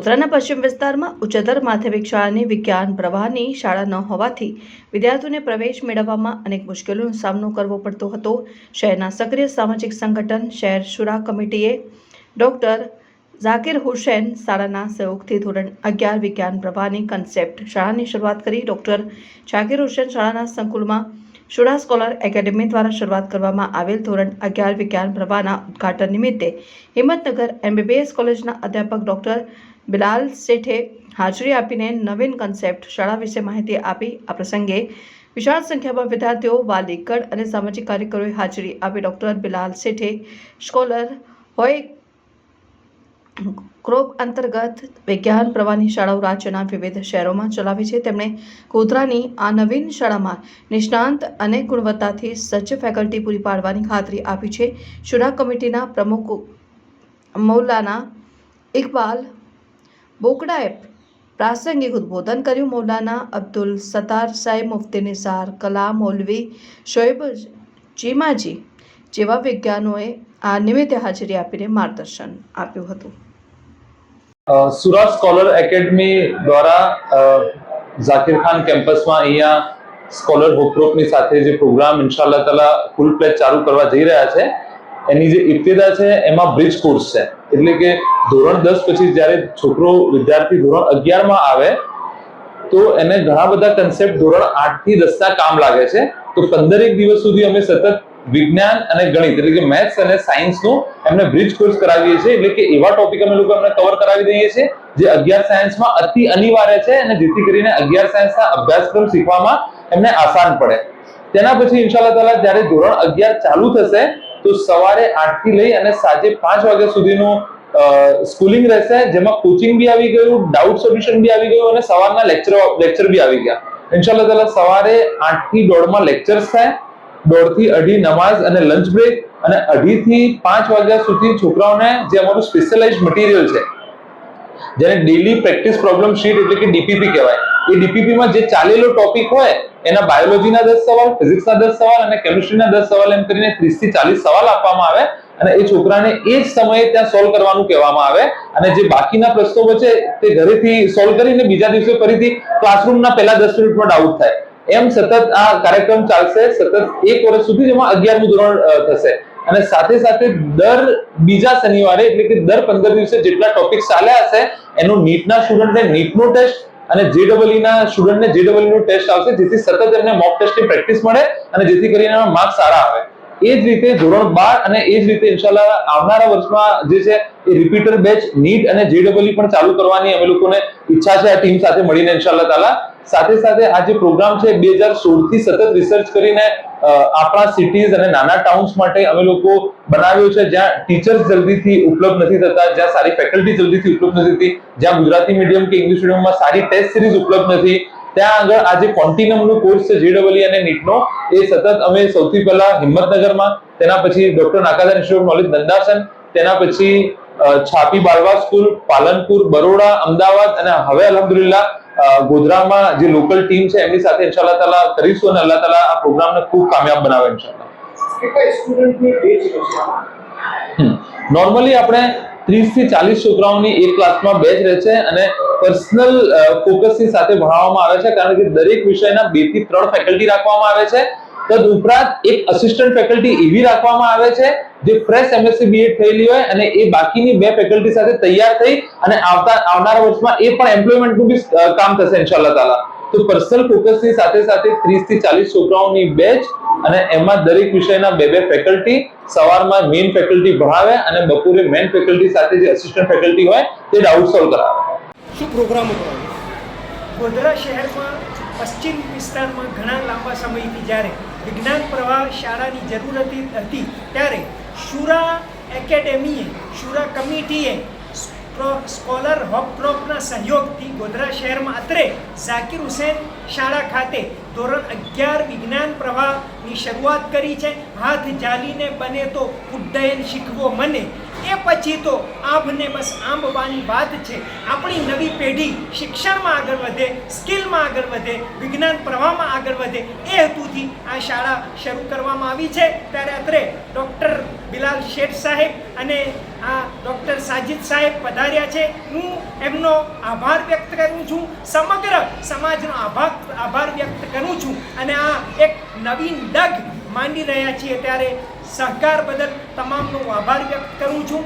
ગોધરાના પશ્ચિમ વિસ્તારમાં ઉચ્ચતર માધ્યમિક શાળાની વિજ્ઞાન પ્રવાહની શાળા ન હોવાથી વિદ્યાર્થીઓને પ્રવેશ મેળવવામાં અનેક મુશ્કેલીઓનો સામનો કરવો પડતો હતો. શહેરના સક્રિય સામાજિક સંગઠન શહેર શુરા કમિટીએ ડોક્ટર ઝાકિર હુસેન શાળાના સહયોગથી ધોરણ અગિયાર વિજ્ઞાન પ્રવાહની કન્સેપ્ટ શાળાની શરૂઆત કરી. ડોક્ટર ઝાકિર હુસેન શાળાના સંકુલમાં શુરા સ્કોલર એકેડેમી દ્વારા શરૂઆત કરવામાં આવેલ ધોરણ અગિયાર વિજ્ઞાન પ્રવાહના ઉદઘાટન નિમિત્તે હિંમતનગર એમબીબીએસ કોલેજના અધ્યાપક ડોક્ટર બિલાલ શેઠે હાજરી આપીને નવીન કન્સેપ્ટ શાળા વિશે માહિતી આપી. આ પ્રસંગે વિશાળ સંખ્યામાં વિદ્યાર્થીઓ વાલીગઢ અને સામાજિક કાર્યકરોએ હાજરી આપી. ડૉક્ટર બિલાલ શેઠે સ્કોલર હોય ક્રોપ અંતર્ગત વિજ્ઞાન પ્રવાહની શાળાઓ રાજ્યના વિવિધ શહેરોમાં ચલાવી છે. તેમણે ગોધરાની આ નવીન શાળામાં નિષ્ણાંત અને ગુણવત્તાથી સજ્જ ફેકલ્ટી પૂરી પાડવાની ખાતરી આપી છે. શુરા કમિટીના પ્રમુખ મૌલાના ઇકબાલ બોકડાએ પ્રાસંગિક ઉદ્બોધન કર્યું. મૌલાના અબ્દુલ સત્તાર સાહેબ, મુફતી નિસાર કલા મૌલવી શોએબ ચીમાજી જેવા વિજ્ઞાનોએ આ નિમિત્તે હાજરી આપીને માર્ગદર્શન આપ્યું હતું. સુરત સ્કોલર એકેડમી દ્વારા ઝાકિર ખાન કેમ્પસમાં અહીંયા સ્કોલર હોપરોપની સાથે જે પ્રોગ્રામ ઇન્શાલ્લાહ તાલા ફૂલ પ્લેજ ચાલુ કરવા જઈ રહ્યા છે. એની જે ઇબ્તિદા છે, એમાં બ્રિજ કોર્સ છે. એટલે કે ધોરણ દસ પછી જ્યારે છોકરો વિદ્યાર્થી ધોરણ અગિયારમાં આવે, તો એને ઘણા બધા કન્સેપ્ટ ધોરણ આઠથી દસ ના કામ લાગે છે. તો પંદરેક દિવસ સુધી અમે સતત વિજ્ઞાન અને ગણિત, એટલે કે મેથ્સ અને સાયન્સનું એમને બ્રિજ કોર્સ કરાવીએ છીએ. એટલે કે એવા ટોપિક અમે લોકો એમને કવર કરાવી દઈએ છીએ, જે અગિયાર સાયન્સમાં અતિ અનિવાર્ય છે અને જેથી કરીને અગિયાર સાયન્સના અભ્યાસક્રમ શીખવામાં એમને આસાન પડે. તેના પછી ઇન્શાલ્લાહ તાલા જ્યારે ધોરણ અગિયાર ચાલુ થશે તો સવારે આઠથી લઈ અને સાંજે પાંચ વાગ્યા સુધીનું સ્કૂલિંગ રહેશે, જેમાં કોચિંગ બી આવી ગયું ડાઉટ સોલ્યુશન બી આવી ગયું અને સવારના લેક્ચર લેક્ચર બી આવી ગયા. ઇન્શાલ્લાહ તાલા સવારે આઠથી દોઢમાં લેક્ચર્સ થાય દોઢથી અઢી નમાઝ અને લંચ બ્રેક અને અઢી થી પાંચ વાગ્યા સુધી છોકરાઓને જે અમારું સ્પેશિયલાઇઝ મટીરિયલ છે જેને ડેલી પ્રેક્ટિસ પ્રોબ્લેમ શીટ એટલે કે ડીપીપી કહેવાય. એ ડીપીપીમાં જે ચાલેલો ટોપિક હોય, એના બાયોલોજીના દસ સવાલ ફિઝિક્સના દસ સવાલ અને કેમિસ્ટ્રીના દસ સવાલ એમ કરીને ત્રીસથી ચાલીસ સવાલ આપવામાં આવે અને એ છોકરાને એ જ સમયે ત્યાં સોલ્વ કરવાનું કહેવામાં આવે અને જે બાકીના પ્રશ્નો છે તે ઘરેથી સોલ્વ કરીને બીજા દિવસે ફરીથી ક્લાસરૂમના પહેલા દસ મિનિટમાં ડાઉટ થાય. એમ સતત આ કાર્યક્રમ ચાલશે, સતત એક વર્ષ સુધી જેમાં અગિયારમું ધોરણ થશે. અને સાથે સાથે દર બીજા શનિવારે, એટલે કે દર પંદર દિવસે જેટલા ટોપિક ચાલ્યા હશે, એનું નીટના સ્ટુડન્ટને નીટનો ટેસ્ટ અને જેડબલઈ ના સ્ટુડન્ટને જેડબલઈ નું ટેસ્ટ આવશે, જેથી સતત એમને મોક ટેસ્ટની પ્રેક્ટિસ મળે અને જેથી કરીને માર્ક્સ સારા આવે. એ જ રીતે ધોરણ બાર અને એ જ રીતે ઇન્શાલ્લાહ આવનારા વર્ષમાં જે છે એ રિપીટર બેચ નીટ અને જેડબલઈ પણ ચાલુ કરવાની અમે લોકોને ઈચ્છા છે આ ટીમ સાથે મળીને ઇન્શાલ્લાહ તાલા. સાથે સાથે આ જે પ્રોગ્રામ છે બે હજાર સોળથી સતત રિસર્ચ કરીને આપણા સિટીઝ અને નાના ટાઉન્સ માટે અમે લોકો બનાવ્યો છે જ્યાં ટીચર્સ જલ્દીથી ઉપલબ્ધ નથી થતા, જ્યાં સારી ફેકલ્ટી જલ્દીથી ઉપલબ્ધ નથી થતી, જ્યાં ગુજરાતી મીડિયમ કે ઇંગ્લિશ મીડિયમમાં સારી ટેસ્ટ સિરીઝ ઉપલબ્ધ નથી ત્યાં આગળ આ જે કોન્ટિનમનો કોર્સ છે જેડબલઈ અને નીટનો એ સતત અમે સૌથી પહેલા હિંમતનગરમાં તેના પછી doctor Nakada institute knowledge Nandasan તેના પછી છાપી બાળવા સ્કૂલ પાલનપુર બરોડા અમદાવાદ અને હવે અલહમદુલિલ્લા ગોધરામાં જે લોકલ ટીમ છે એમની સાથે ઇન્શાલ્લાહ તાલા કરીશું અને અલ્લાહ તાલા આ પ્રોગ્રામને ખૂબ કામયાબ બનાવે ઇન્શાલ્લાહ નોર્મલી આપણે ત્રીસથી ચાલીસ છોકરાઓની એક ક્લાસમાં બેચ રહે છે અને પર્સનલ ફોકસની સાથે ભણાવવામાં આવે છે, કારણ કે દરેક વિષયના બેથી ત્રણ ફેકલ્ટી રાખવામાં આવે છે. તદ ઉપરાંત એક અસિસ્ટન્ટ ફેકલ્ટી એવી રાખવામાં આવે છે, જે ફ્રેશ એમએસસી બીએડ થયેલી હોય અને એ બાકીની બે ફેકલ્ટી સાથે તૈયાર થઈ અને આવતા, આવનારા વર્ષમાં એ પણ એમ્પ્લોયમેન્ટનું બી કામ થશે ઇન્શાલ્લાહ તાલા. તો પર્સનલ ફોકસની સાથે સાથે ત્રીસથી ચાલીસ છોકરાઓની બેચ અને એમાં દરેક વિષયના બે બે ફેકલ્ટી સવારમાં મેઇન ફેકલ્ટી ભણાવે અને બપોરે મેઇન ફેકલ્ટી સાથે જે અસિસ્ટન્ટ ફેકલ્ટી હોય તે ડાઉટ સોલ્વ કરાવે. શું પ્રોગ્રામો કરાવે ગોધરા શહેરમાં પશ્ચિમ વિસ્તારમાં ઘણા લાંબા સમયથી જ્યારે વિજ્ઞાન પ્રવાહ શાળાની જરૂર હતી હતી ત્યારે શુરા એકેડેમીએ, શુરા કમિટીએ સ્ક્રો- હોપ હોપક્રોપના સહયોગથી ગોધરા શહેરમાં અત્રે ઝાકિર હુસેન શાળા ખાતે ધોરણ અગિયાર વિજ્ઞાન પ્રવાહની શરૂઆત કરી છે. હાથ જાલીને બને તો ઉડ્ડયન શીખવો મને. એ પછી તો આંબને બસ આંબવાની વાત છે. આપણી નવી પેઢી શિક્ષણમાં આગળ વધે, સ્કિલમાં આગળ વધે, વિજ્ઞાન પ્રવાહમાં આગળ વધે એ હેતુથી આ શાળા શરૂ કરવામાં આવી છે. ત્યારે અત્રે ડૉક્ટર બિલાલ શેઠ સાહેબ અને આ ડૉક્ટર સાજિદ સાહેબ પધાર્યા છે. હું એમનો આભાર વ્યક્ત કરું છું. સમગ્ર સમાજનો આભાર આભાર વ્યક્ત કરું છું. અને આ એક નવીન ડગ માંડી રહ્યા છીએ. ત્યારે સહકાર બદલ તમામનો આભાર વ્યક્ત કરું છું.